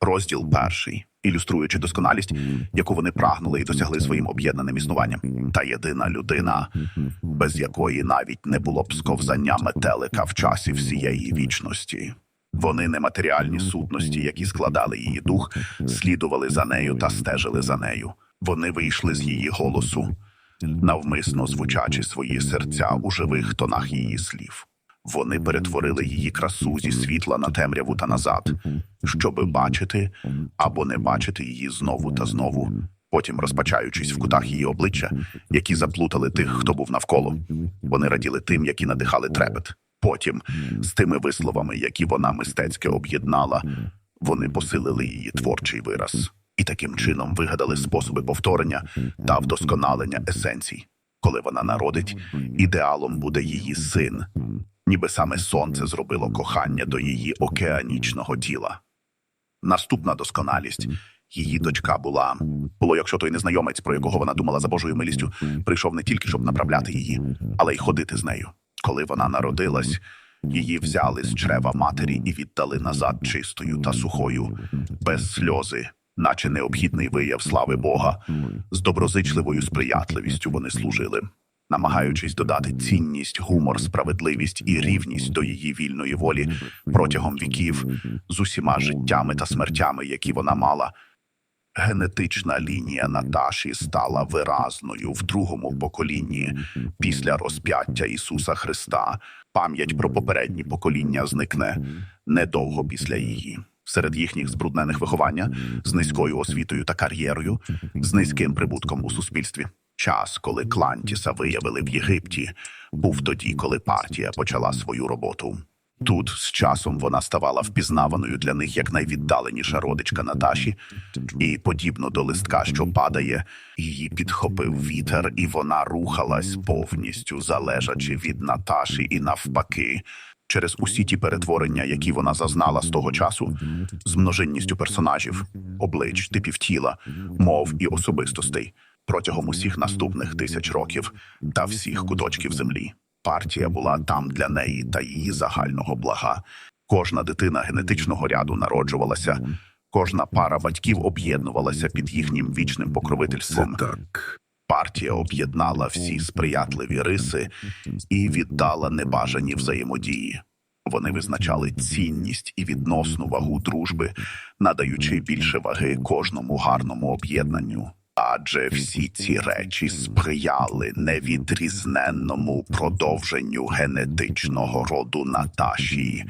Розділ перший, ілюструючи досконалість, яку вони прагнули і досягли своїм об'єднаним існуванням. Та єдина людина, без якої навіть не було б сковзання метелика в часі всієї вічності. Вони нематеріальні сутності, які складали її дух, слідували за нею та стежили за нею. Вони вийшли з її голосу, навмисно звучачи свої серця у живих тонах її слів. Вони перетворили її красу зі світла на темряву та назад, щоби бачити або не бачити її знову та знову, потім розпачаючись в кутах її обличчя, які заплутали тих, хто був навколо. Вони раділи тим, які надихали трепет. Потім, з тими висловами, які вона мистецьке об'єднала, вони посилили її творчий вираз і таким чином вигадали способи повторення та вдосконалення есенцій. Коли вона народить, ідеалом буде її син, ніби саме сонце зробило кохання до її океанічного тіла. Наступна досконалість. Її дочка була було, якщо той незнайомець, про якого вона думала за Божою милістю, прийшов не тільки щоб направляти її, але й ходити з нею. Коли вона народилась, її взяли з чрева матері і віддали назад чистою та сухою, без сльози, наче необхідний вияв слави Бога. З доброзичливою сприятливістю вони служили, намагаючись додати цінність, гумор, справедливість і рівність до її вільної волі протягом віків з усіма життями та смертями, які вона мала. Генетична лінія Наташі стала виразною в другому поколінні після розп'яття Ісуса Христа. Пам'ять про попередні покоління зникне недовго після її. Серед їхніх збруднених виховання з низькою освітою та кар'єрою, з низьким прибутком у суспільстві. Час, коли Клантіса виявили в Єгипті, був тоді, коли партія почала свою роботу. Тут з часом вона ставала впізнаваною для них як найвіддаленіша родичка Наташі, і подібно до листка, що падає, її підхопив вітер, і вона рухалась повністю, залежачи від Наташі, і навпаки. Через усі ті перетворення, які вона зазнала з того часу, з множинністю персонажів, облич, типів тіла, мов і особистостей протягом усіх наступних тисяч років та всіх куточків землі. Партія була там для неї та її загального блага. Кожна дитина генетичного ряду народжувалася, кожна пара батьків об'єднувалася під їхнім вічним покровительством. так. Партія об'єднала всі сприятливі риси і віддала небажані взаємодії. Вони визначали цінність і відносну вагу дружби, надаючи більше ваги кожному гарному об'єднанню. Адже всі ці речі сприяли невідрізненному продовженню генетичного роду Наташі.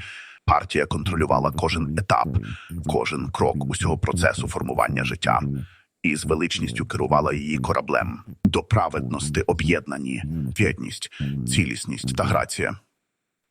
Партія контролювала кожен етап, кожен крок усього процесу формування життя і з величністю керувала її кораблем до праведності об'єднані, єдність, цілісність та грація.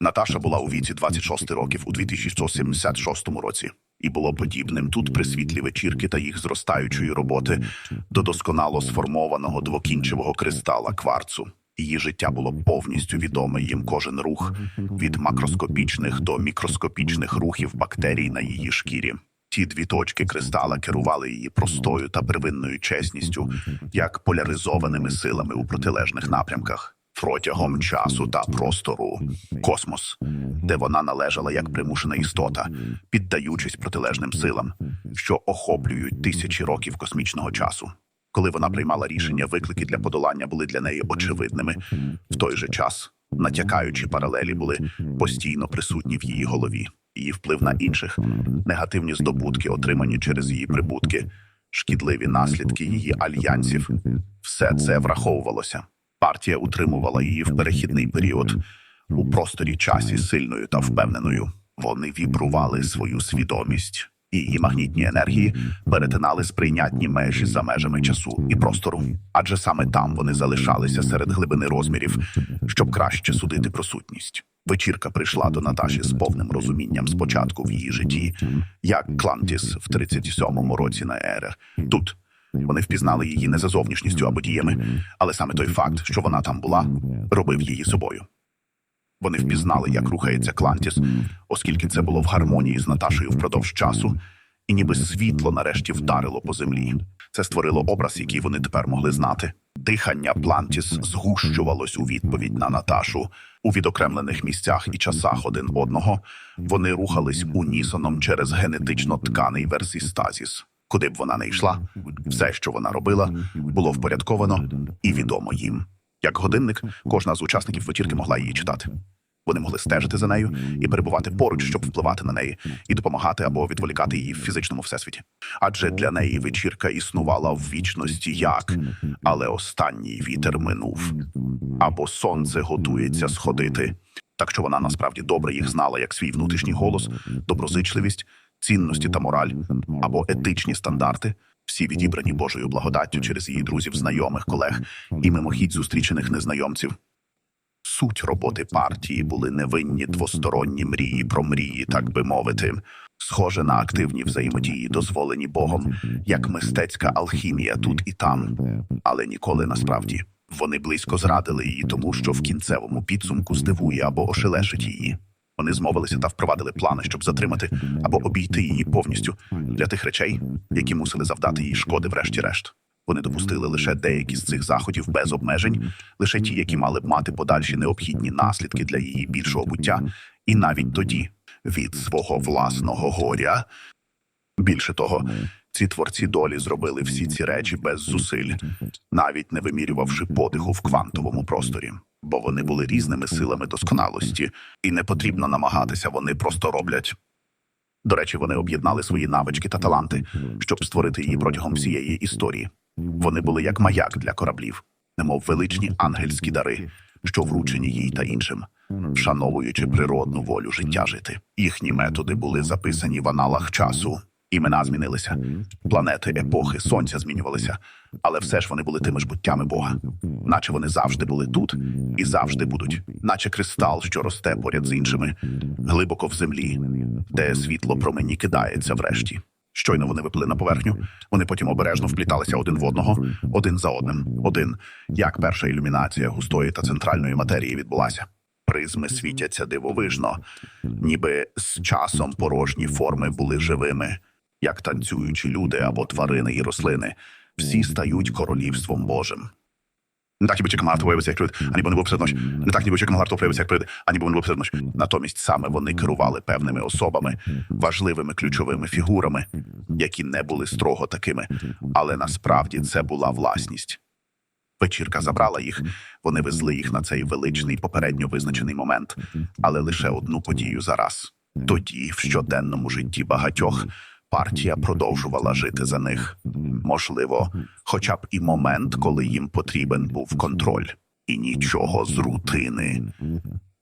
Наташа була у віці 26 років у 2176 році, і було подібним тут при світлі вечірки та їх зростаючої роботи до досконало сформованого двокінчевого кристала кварцу. Її життя було повністю відоме їм кожен рух від макроскопічних до мікроскопічних рухів бактерій на її шкірі. Ті дві точки кристала керували її простою та первинною чесністю, як поляризованими силами у протилежних напрямках. Протягом часу та простору космос, де вона належала як примушена істота, піддаючись протилежним силам, що охоплюють тисячі років космічного часу. Коли вона приймала рішення, виклики для подолання були для неї очевидними. В той же час натякаючі паралелі були постійно присутні в її голові. Її вплив на інших, негативні здобутки, отримані через її прибутки, шкідливі наслідки її альянсів. Все це враховувалося. Партія утримувала її в перехідний період у просторі часі сильною та впевненою. Вони вібрували свою свідомість, і її магнітні енергії перетинали сприйнятні межі за межами часу і простору, адже саме там вони залишалися серед глибини розмірів, щоб краще судити про сутність. Вечірка прийшла до Наташі з повним розумінням спочатку в її житті, як Клантіс в 37-му році на ери. Тут вони впізнали її не за зовнішністю або діями, але саме той факт, що вона там була, робив її собою. Вони впізнали, як рухається Клантіс, оскільки це було в гармонії з Наташею впродовж часу, і ніби світло нарешті вдарило по землі. Це створило образ, який вони тепер могли знати. Дихання Плантіс згущувалось у відповідь на Наташу. У відокремлених місцях і часах один одного вони рухались унісоном через генетично тканий версістазіс. Куди б вона не йшла, все, що вона робила, було впорядковано і відомо їм. Як годинник, кожна з учасників вечірки могла її читати. Вони могли стежити за нею і перебувати поруч, щоб впливати на неї і допомагати або відволікати її в фізичному всесвіті. Адже для неї вечірка існувала в вічності як, але останній вітер минув, або сонце готується сходити. Так що вона насправді добре їх знала як свій внутрішній голос, доброзичливість, цінності та мораль, або етичні стандарти, всі відібрані Божою благодаттю через її друзів, знайомих, колег і мимохідь зустрічених незнайомців. Суть роботи партії були невинні двосторонні мрії про мрії, так би мовити, схоже на активні взаємодії, дозволені Богом, як мистецька алхімія тут і там, але ніколи насправді. Вони близько зрадили її, тому що в кінцевому підсумку здивує або ошелешить її. Вони змовилися та впровадили плани, щоб затримати або обійти її повністю для тих речей, які мусили завдати їй шкоди, врешті-решт. Вони допустили лише деякі з цих заходів без обмежень, лише ті, які мали б мати подальші необхідні наслідки для її більшого буття, і навіть тоді від свого власного горя. Більше того, ці творці долі зробили всі ці речі без зусиль, навіть не вимірювавши подиху в квантовому просторі, бо вони були різними силами досконалості, і не потрібно намагатися, вони просто роблять. До речі, вони об'єднали свої навички та таланти, щоб створити її протягом всієї історії. Вони були як маяк для кораблів, немов величні ангельські дари, що вручені їй та іншим, вшановуючи природну волю життя жити. Їхні методи були записані в аналах часу. Імена змінилися, планети, епохи, сонця змінювалися, але все ж вони були тими ж буттями Бога, наче вони завжди були тут і завжди будуть, наче кристал, що росте поряд з іншими, глибоко в землі, де світло промені кидається врешті. Щойно вони виплили на поверхню, вони потім обережно впліталися один в одного, один за одним, один, як перша ілюмінація густої та центральної матерії відбулася. Призми світяться дивовижно, ніби з часом порожні форми були живими, як танцюючі люди або тварини і рослини, всі стають королівством Божим. Не так, ніби варту виявитися, як прийде, ані бо не було ночі. Не так, ніби варту проявитися, як прийде, ані бо не було. Натомість саме вони керували певними особами, важливими ключовими фігурами, які не були строго такими, але насправді це була власність. Вечірка забрала їх, вони везли їх на цей величний попередньо визначений момент, але лише одну подію за раз. Тоді, в щоденному житті багатьох, партія продовжувала жити за них. Можливо, хоча б і момент, коли їм потрібен був контроль, і нічого з рутини,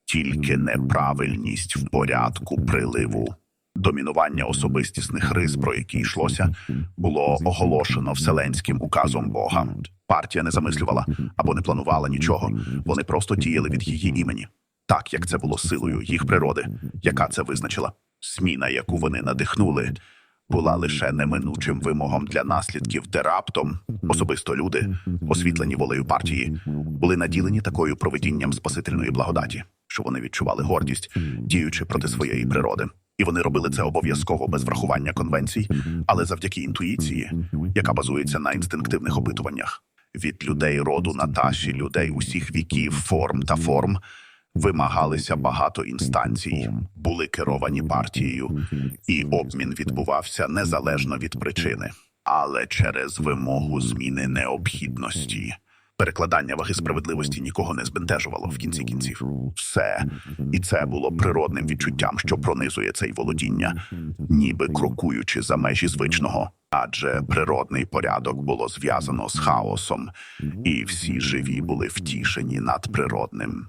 тільки неправильність в порядку приливу. Домінування особистісних рис, про які йшлося, було оголошено вселенським указом Бога. Партія не замислювала або не планувала нічого. Вони просто діяли від її імені, так як це було силою їх природи, яка це визначила. Зміна, яку вони надихнули, була лише неминучим вимогом для наслідків, де раптом особисто люди, освітлені волею партії, були наділені такою проведінням спасительної благодаті, що вони відчували гордість, діючи проти своєї природи. І вони робили це обов'язково без врахування конвенцій, але завдяки інтуїції, яка базується на інстинктивних опитуваннях від людей роду Наташі, людей усіх віків, форм та форм. Вимагалися багато інстанцій, були керовані партією, і обмін відбувався незалежно від причини, але через вимогу зміни необхідності. Перекладання ваги справедливості нікого не збентежувало в кінці кінців. Все, і це було природним відчуттям, що пронизує цей володіння, ніби крокуючи за межі звичного. Адже природний порядок було зв'язано з хаосом, і всі живі були втішені над природним.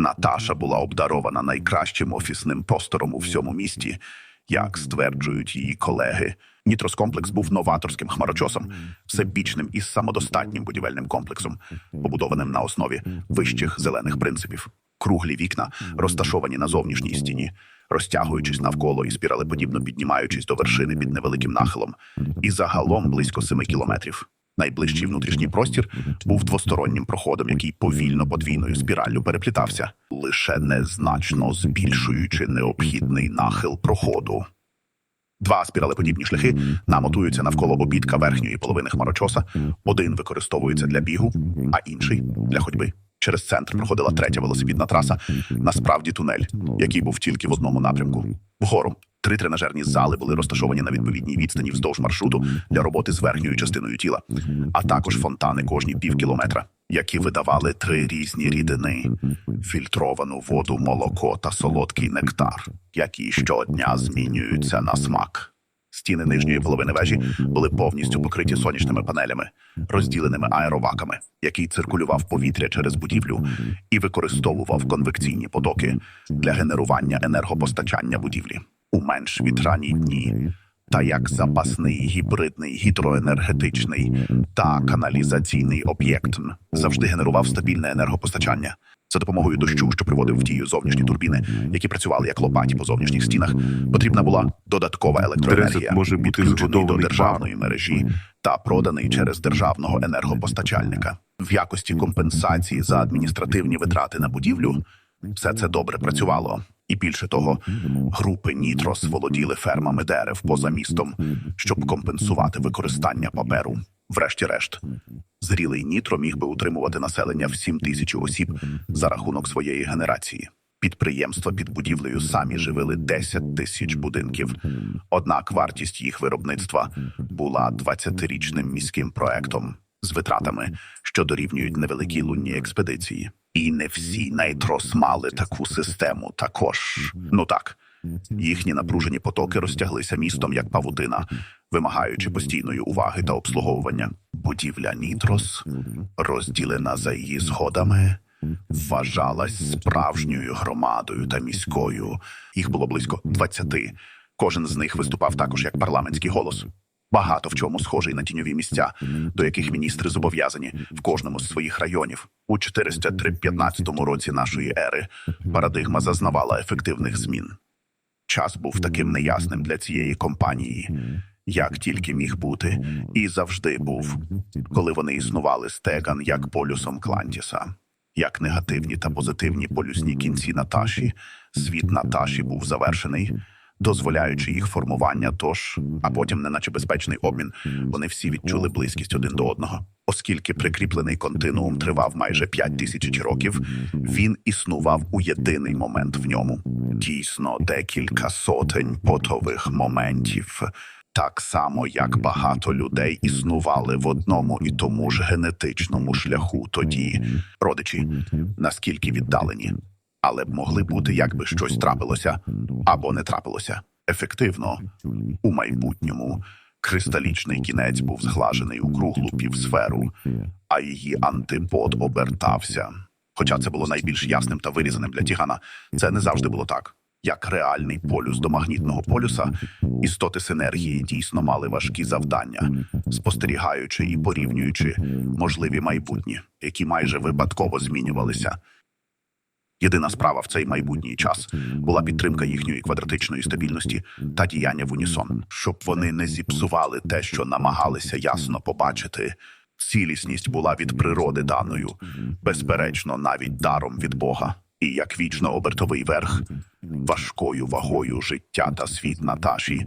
Наташа була обдарована найкращим офісним простором у всьому місті, як стверджують її колеги. Нітроскомплекс був новаторським хмарочосом, всебічним і самодостатнім будівельним комплексом, побудованим на основі вищих зелених принципів. Круглі вікна, розташовані на зовнішній стіні, розтягуючись навколо і спіралеподібно піднімаючись до вершини під невеликим нахилом, і загалом близько семи кілометрів. Найближчий внутрішній простір був двостороннім проходом, який повільно подвійною спіраллю переплітався, лише незначно збільшуючи необхідний нахил проходу. Два спіралеподібні шляхи намотуються навколо обідка верхньої половини хмарочоса. Один використовується для бігу, а інший для ходьби. Через центр проходила третя велосипедна траса. Насправді тунель, який був тільки в одному напрямку. Вгору три тренажерні зали були розташовані на відповідній відстані вздовж маршруту для роботи з верхньою частиною тіла, а також фонтани кожні пів кілометра, які видавали три різні рідини: фільтровану воду, молоко та солодкий нектар, які щодня змінюються на смак. Стіни нижньої половини вежі були повністю покриті сонячними панелями, розділеними аероваками, який циркулював повітря через будівлю і використовував конвекційні потоки для генерування енергопостачання будівлі у менш вітряні дні. Та як запасний гібридний гідроенергетичний та каналізаційний об'єкт завжди генерував стабільне енергопостачання за допомогою дощу, що приводив в дію зовнішні турбіни, які працювали як лопаті по зовнішніх стінах. Потрібна була додаткова електроенергія, може бути підключений до державної мережі та проданий через державного енергопостачальника в якості компенсації за адміністративні витрати на будівлю. Все це добре працювало, і більше того, групи Нітрос володіли фермами дерев поза містом, щоб компенсувати використання паперу. Врешті-решт, зрілий нітро міг би утримувати населення в 7 тисяч осіб за рахунок своєї генерації. Підприємства під будівлею самі живили 10 тисяч будинків. Однак вартість їх виробництва була 20-річним міським проектом з витратами, що дорівнюють невеликій лунній експедиції. І не всі найтрос мали таку систему також. Ну так, їхні напружені потоки розтяглися містом як павутина, вимагаючи постійної уваги та обслуговування. Будівля Нітрос, розділена за її сходами, вважалась справжньою громадою та міською. Їх було близько 20. Кожен з них виступав також як парламентський голос. Багато в чому схожий на тіньові місця, до яких міністри зобов'язані в кожному з своїх районів. У 415 році нашої ери парадигма зазнавала ефективних змін. Час був таким неясним для цієї компанії, як тільки міг бути, і завжди був, коли вони існували стеган як полюсом Клантіса. Як негативні та позитивні полюсні кінці Наташі, світ Наташі був завершений, дозволяючи їх формування, тож, а потім, неначе безпечний обмін, вони всі відчули близькість один до одного. Оскільки прикріплений континуум тривав майже п'ять тисяч років, він існував у єдиний момент в ньому. Дійсно, декілька сотень потових моментів. Так само, як багато людей існували в одному і тому ж генетичному шляху тоді, родичі наскільки віддалені, але б могли бути, якби щось трапилося або не трапилося. Ефективно у майбутньому кристалічний кінець був зглажений у круглу півсферу, а її антипод обертався. Хоча це було найбільш ясним та вирізаним для Тігана, це не завжди було так. Як реальний полюс до магнітного полюса, істоти синергії дійсно мали важкі завдання, спостерігаючи і порівнюючи можливі майбутні, які майже випадково змінювалися. Єдина справа в цей майбутній час була підтримка їхньої квадратичної стабільності та діяння в унісон, щоб вони не зіпсували те, що намагалися ясно побачити. Цілісність була від природи даною, безперечно, навіть даром від Бога. І як вічно обертовий верх, важкою вагою життя та світ Наташі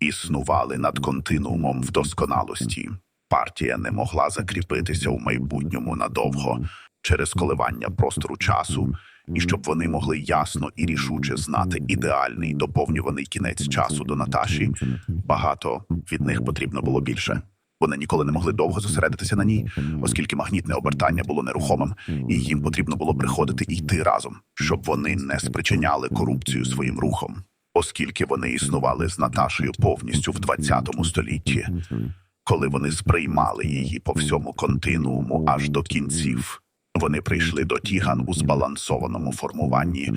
існували над континуумом в досконалості. Партія не могла закріпитися у майбутньому надовго через коливання простору часу, і щоб вони могли ясно і рішуче знати ідеальний доповнюваний кінець часу до Наташі. Багато від них потрібно було більше. Вони ніколи не могли довго зосередитися на ній, оскільки магнітне обертання було нерухомим, і їм потрібно було приходити і йти разом, щоб вони не спричиняли корупцію своїм рухом, оскільки вони існували з Наташею повністю в 20 столітті, коли вони сприймали її по всьому континууму аж до кінців. Вони прийшли до Тіган у збалансованому формуванні,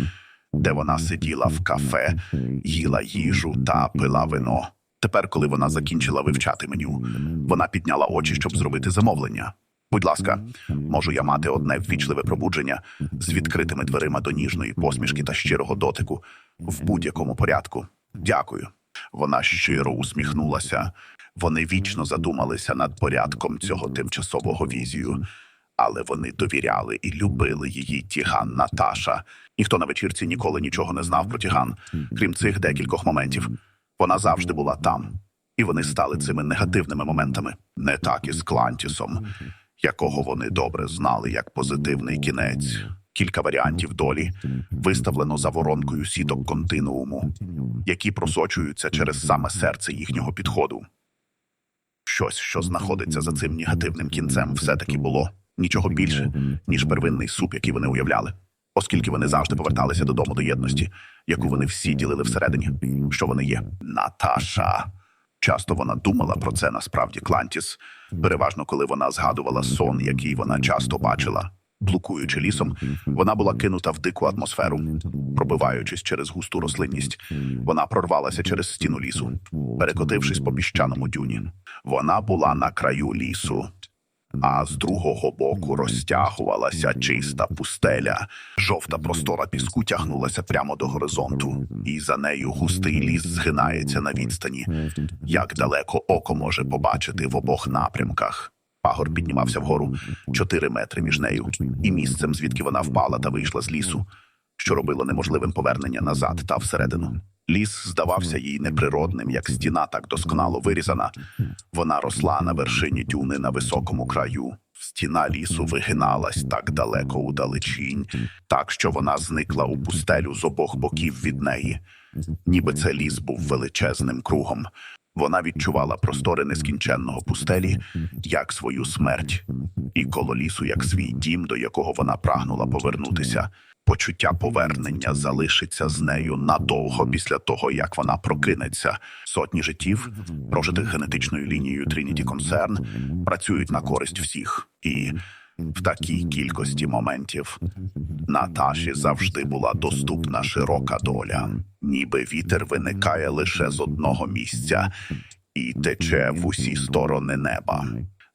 де вона сиділа в кафе, їла їжу та пила вино. Тепер, коли вона закінчила вивчати меню, вона підняла очі, щоб зробити замовлення. Будь ласка, можу я мати одне ввічливе пробудження з відкритими дверима до ніжної посмішки та щирого дотику в будь-якому порядку. Дякую. Вона щиро усміхнулася. Вони вічно задумалися над порядком цього тимчасового візію, але вони довіряли і любили її Тіган Наташа. Ніхто на вечірці ніколи нічого не знав про Тіган, крім цих декількох моментів. Вона завжди була там, і вони стали цими негативними моментами, не так і з Клантісом. якого вони добре знали як позитивний кінець. Кілька варіантів долі виставлено за воронкою сіток континууму, які просочуються через саме серце їхнього підходу. Щось, що знаходиться за цим негативним кінцем, все-таки було нічого більше, ніж первинний суп, який вони уявляли, оскільки вони завжди поверталися додому до єдності, яку вони всі ділили всередині, що вони є. Наташа. Часто вона думала про це насправді Клантіс, переважно коли вона згадувала сон, який вона часто бачила. Блукуючи лісом, вона була кинута в дику атмосферу, пробиваючись через густу рослинність. Вона прорвалася через стіну лісу, перекотившись по піщаному дюні. Вона була на краю лісу, а з другого боку розтягувалася чиста пустеля. Жовта простора піску тягнулася прямо до горизонту, і за нею густий ліс згинається на відстані. Як далеко око може побачити в обох напрямках. Пагор піднімався вгору чотири метри між нею і місцем, звідки вона впала та вийшла з лісу, що робило неможливим повернення назад та всередину. Ліс здавався їй неприродним, як стіна так досконало вирізана. Вона росла на вершині дюни на високому краю. Стіна лісу вигиналась так далеко у далечінь, так що вона зникла у пустелю з обох боків від неї. Ніби це ліс був величезним кругом. Вона відчувала простори нескінченного пустелі як свою смерть, і коло лісу як свій дім, до якого вона прагнула повернутися. Почуття повернення залишиться з нею надовго після того, як вона прокинеться. Сотні життів, прожитих генетичною лінією Trinity Concern, працюють на користь всіх, і в такій кількості моментів Наташі завжди була доступна широка доля, ніби вітер виникає лише з одного місця і тече в усі сторони неба.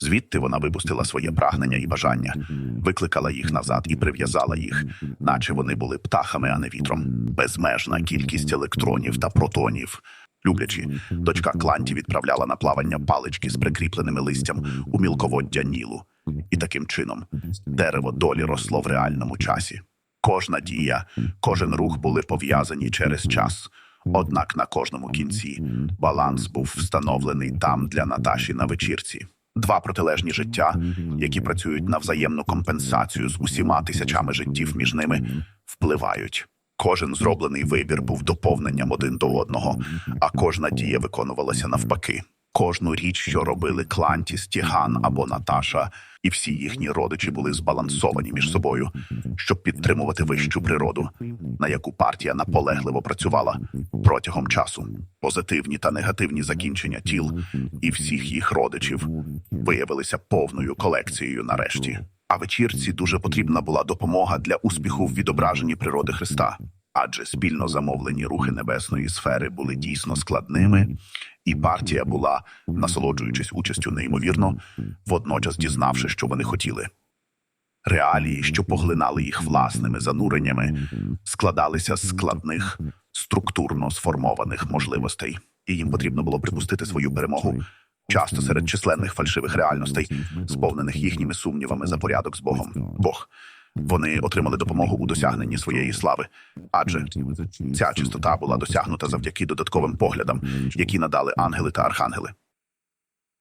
Звідти вона випустила своє прагнення і бажання, викликала їх назад і прив'язала їх, наче вони були птахами, а не вітром. Безмежна кількість електронів та протонів. Люблячи, дочка Кланті відправляла на плавання палички з прикріпленими листям у мілководдя Нілу. І таким чином дерево долі росло в реальному часі. Кожна дія, кожен рух були пов'язані через час. Однак на кожному кінці баланс був встановлений там для Наташі на вечірці. Два протилежні життя, які працюють на взаємну компенсацію з усіма тисячами життів між ними, впливають. Кожен зроблений вибір був доповненням один до одного, а кожна дія виконувалася навпаки. Кожну річ, що робили Кланті, Стіган або Наташа, і всі їхні родичі були збалансовані між собою, щоб підтримувати вищу природу, на яку партія наполегливо працювала протягом часу. Позитивні та негативні закінчення тіл і всіх їх родичів виявилися повною колекцією нарешті. А вечірці дуже потрібна була допомога для успіху в відображенні природи Христа, адже спільно замовлені рухи небесної сфери були дійсно складними, і партія була, насолоджуючись участю неймовірно, водночас дізнавши, що вони хотіли. Реалії, що поглинали їх власними зануреннями, складалися з складних, структурно сформованих можливостей, і їм потрібно було припустити свою перемогу. Часто серед численних фальшивих реальностей, сповнених їхніми сумнівами за порядок з Богом. Бог. Вони отримали допомогу у досягненні своєї слави, адже ця чистота була досягнута завдяки додатковим поглядам, які надали ангели та архангели.